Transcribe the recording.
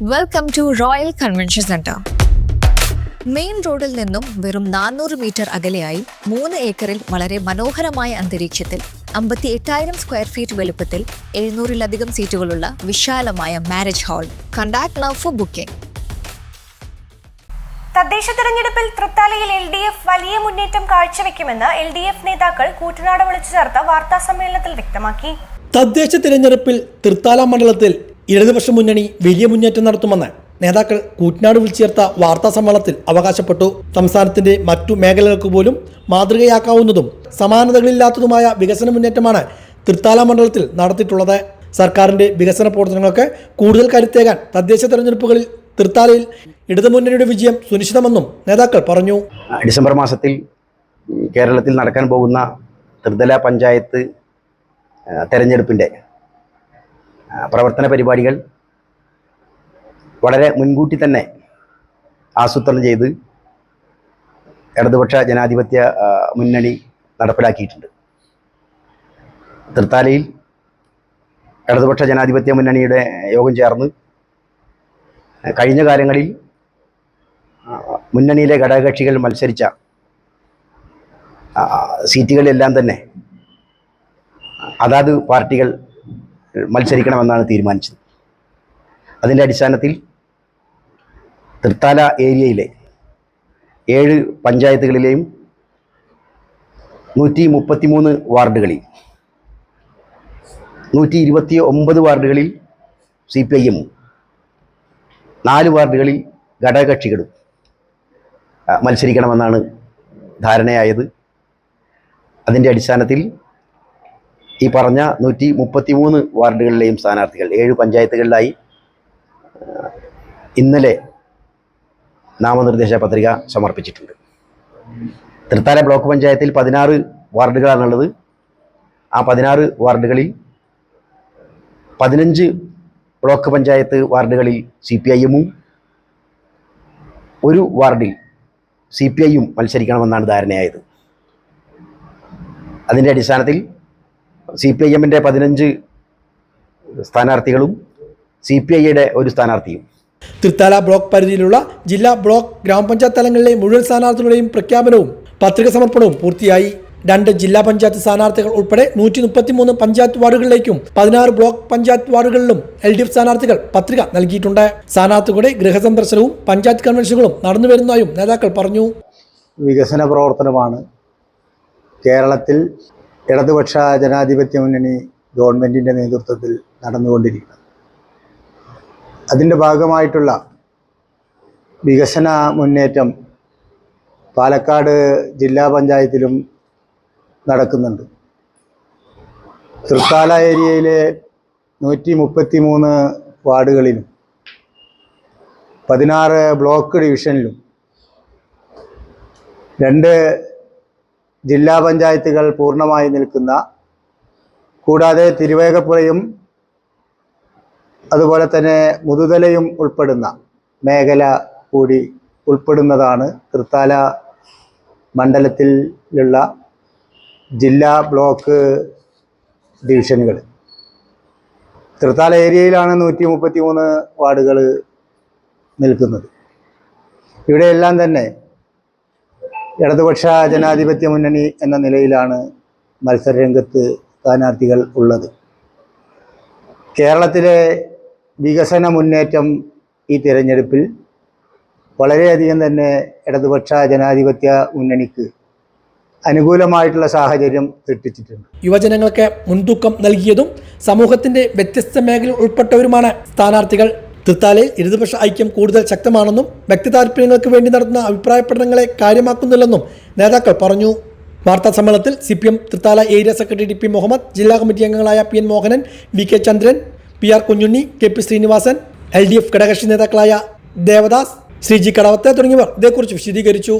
Welcome to royal convention centre main റോഡിൽ നിന്നും വെറും നാനൂറ് മീറ്റർ അകലെയായി മൂന്ന് ഏക്കറിൽ വളരെ മനോഹരമായ അന്തരീക്ഷത്തിൽ അമ്പത്തി എട്ടായിരം സ്ക്വയർ ഫീറ്റ് വലുപ്പത്തിൽ എഴുന്നൂറിലധികം സീറ്റുകളുള്ള വിശാലമായ marriage hall contact now for booking തദ്ദേശ തെരഞ്ഞെടുപ്പിൽ തൃത്താലയിൽ എൽ ഡി എഫ് വലിയ മുന്നേറ്റം കാഴ്ചവെക്കുമെന്ന് എൽ ഡി എഫ് നേതാക്കൾ കൂട്ടനാട് വിളിച്ചു ചേർത്ത വാർത്താ സമ്മേളനത്തിൽ വ്യക്തമാക്കി. തദ്ദേശ തിരഞ്ഞെടുപ്പിൽ തൃത്താല മണ്ഡലത്തിൽ ഇടതുപക്ഷ മുന്നണി വലിയ മുന്നേറ്റം നടത്തുമെന്ന് നേതാക്കൾ കൂറ്റനാട് വിളിച്ചേർത്ത വാർത്താ സമ്മേളനത്തിൽ അവകാശപ്പെട്ടു. സംസ്ഥാനത്തിന്റെ മറ്റു മേഖലകൾക്ക് പോലും മാതൃകയാക്കാവുന്നതും സമാനതകളില്ലാത്തതുമായ വികസന മുന്നേറ്റമാണ് തൃത്താല മണ്ഡലത്തിൽ നടത്തിയിട്ടുള്ളത്. സർക്കാരിന്റെ വികസന പ്രവർത്തനങ്ങൾക്ക് കൂടുതൽ കരുത്തേകാൻ തദ്ദേശ തെരഞ്ഞെടുപ്പുകളിൽ തൃത്താലയിൽ ഇടതുമുന്നണിയുടെ വിജയം സുനിശ്ചിതമെന്നും നേതാക്കൾ പറഞ്ഞു. ഡിസംബർ മാസത്തിൽ കേരളത്തിൽ നടക്കാൻ പോകുന്ന ത്രിതല പഞ്ചായത്ത് തെരഞ്ഞെടുപ്പിന്റെ പ്രവർത്തന പരിപാടികൾ വളരെ മുൻകൂട്ടി തന്നെ ആസൂത്രണം ചെയ്ത് ഇടതുപക്ഷ ജനാധിപത്യ മുന്നണി നടപ്പിലാക്കിയിട്ടുണ്ട്. തൃത്താലയിൽ ഇടതുപക്ഷ ജനാധിപത്യ മുന്നണിയുടെ യോഗം ചേർന്ന് കഴിഞ്ഞ കാലങ്ങളിൽ മുന്നണിയിലെ ഘടകകക്ഷികൾ മത്സരിച്ച സീറ്റുകളിലെല്ലാം തന്നെ അതാത് പാർട്ടികൾ മത്സരിക്കണമെന്നാണ് തീരുമാനിച്ചത്. അതിന്റെ അടിസ്ഥാനത്തിൽ തൃത്താല ഏരിയയിലെ ഏഴ് പഞ്ചായത്തുകളിലെയും നൂറ്റി മുപ്പത്തി മൂന്ന് വാർഡുകളിൽ നൂറ്റി ഇരുപത്തി ഒമ്പത് വാർഡുകളിൽ സി പി ഐ എമ്മും നാല് വാർഡുകളിൽ ഘടകകക്ഷികളും മത്സരിക്കണമെന്നാണ് ധാരണയായത്. അതിന്റെ അടിസ്ഥാനത്തിൽ ഈ പറഞ്ഞ നൂറ്റി മുപ്പത്തി മൂന്ന് വാർഡുകളിലെയും സ്ഥാനാർത്ഥികൾ ഏഴ് പഞ്ചായത്തുകളിലായി ഇന്നലെ നാമനിർദ്ദേശ പത്രിക സമർപ്പിച്ചിട്ടുണ്ട്. തൃത്താല ബ്ലോക്ക് പഞ്ചായത്തിൽ പതിനാറ് വാർഡുകളാണുള്ളത് ആ പതിനാറ് വാർഡുകളിൽ പതിനഞ്ച് ബ്ലോക്ക് പഞ്ചായത്ത് വാർഡുകളിൽ സി പി ഐ എമ്മും ഒരു വാർഡിൽ സി പി ഐയും മത്സരിക്കണമെന്നാണ് ധാരണയായത്. അതിന്റെ അടിസ്ഥാനത്തിൽ സി പി ഐ എമ്മിന്റെ പതിനഞ്ച് സ്ഥാനാർത്ഥികളും സി പി ഐയുടെ ഒരു സ്ഥാനാർത്ഥിയും. തൃത്താല ബ്ലോക്ക് പരിധിയിലുള്ള ജില്ലാ ബ്ലോക്ക് ഗ്രാമപഞ്ചായത്ത് തലങ്ങളിലെ മുഴുവൻ സ്ഥാനാർത്ഥികളുടെയും പ്രഖ്യാപനവും പത്രിക സമർപ്പണവും പൂർത്തിയായി. രണ്ട് ജില്ലാ പഞ്ചായത്ത് സ്ഥാനാർത്ഥികൾ ഉൾപ്പെടെ നൂറ്റി മുപ്പത്തിമൂന്ന് പഞ്ചായത്ത് വാർഡുകളിലേക്കും പതിനാറ് ബ്ലോക്ക് പഞ്ചായത്ത് വാർഡുകളിലും എൽ ഡി എഫ് സ്ഥാനാർത്ഥികൾ പത്രിക നൽകിയിട്ടുണ്ട്. സ്ഥാനാർത്ഥികളുടെ ഗൃഹസന്ദർശനവും പഞ്ചായത്ത് കൺവെൻഷനുകളും നടന്നു വരുന്നതായും നേതാക്കൾ പറഞ്ഞു. വികസന പ്രവർത്തനമാണ് കേരളത്തിൽ ഇടതുപക്ഷ ജനാധിപത്യ മുന്നണി ഗവൺമെന്റിന്റെ നേതൃത്വത്തിൽ നടന്നുകൊണ്ടിരിക്കുന്നത്. അതിന്റെ ഭാഗമായിട്ടുള്ള വികസന മുന്നേറ്റം പാലക്കാട് ജില്ലാ പഞ്ചായത്തിലും നടക്കുന്നുണ്ട്. തൃത്താല ഏരിയയിലെ നൂറ്റി മുപ്പത്തി മൂന്ന് വാർഡുകളിലും പതിനാറ് ബ്ലോക്ക് ഡിവിഷനിലും രണ്ട് ജില്ലാ പഞ്ചായത്തുകൾ പൂർണമായി നിൽക്കുന്ന കൂടാതെ തിരുവേഗപ്പുഴയും അതുപോലെ തന്നെ മുതുതലയും ഉൾപ്പെടുന്ന മേഖല കൂടി ഉൾപ്പെടുന്നതാണ് തൃത്താല മണ്ഡലത്തിലുള്ള ജില്ലാ ബ്ലോക്ക് ഡിവിഷനുകൾ. തൃത്താല ഏരിയയിലാണ് നൂറ്റി മുപ്പത്തി മൂന്ന് വാർഡുകൾ നിൽക്കുന്നത്. ഇവിടെയെല്ലാം തന്നെ ഇടതുപക്ഷ ജനാധിപത്യ മുന്നണി എന്ന നിലയിലാണ് മത്സരരംഗത്ത് സ്ഥാനാർത്ഥികൾ ഉള്ളത്. കേരളത്തിലെ വികസന മുന്നേറ്റം ഈ തിരഞ്ഞെടുപ്പിൽ വളരെയധികം തന്നെ ഇടതുപക്ഷ ജനാധിപത്യ മുന്നണിക്ക് അനുകൂലമായിട്ടുള്ള സാഹചര്യം സൃഷ്ടിച്ചിട്ടുണ്ട്. യുവജനങ്ങൾക്ക് മുൻതൂക്കം നൽകിയതും സമൂഹത്തിന്റെ വ്യത്യസ്ത മേഖലയിൽ ഉൾപ്പെട്ടവരുമാണ് സ്ഥാനാർത്ഥികൾ. തൃത്താലയിൽ ഇടതുപക്ഷ ഐക്യം കൂടുതൽ ശക്തമാണെന്നും വ്യക്തി താല്പര്യങ്ങൾക്ക് വേണ്ടി നടത്തുന്ന അഭിപ്രായ പഠനങ്ങളെ കാര്യമാക്കുന്നില്ലെന്നും നേതാക്കൾ പറഞ്ഞു. വാർത്താ സമ്മേളനത്തിൽ C P M Thrithala area secretary T P Muhammad ജില്ലാ കമ്മിറ്റി അംഗങ്ങളായ P N Mohanan V K Chandran P R Kunhunni K P Srinivasan L D F ഘടകകക്ഷി നേതാക്കളായ ദേവദാസ് ശ്രീജി കടവത്തെ തുടങ്ങിയവർ ഇതേക്കുറിച്ച് വിശദീകരിച്ചു.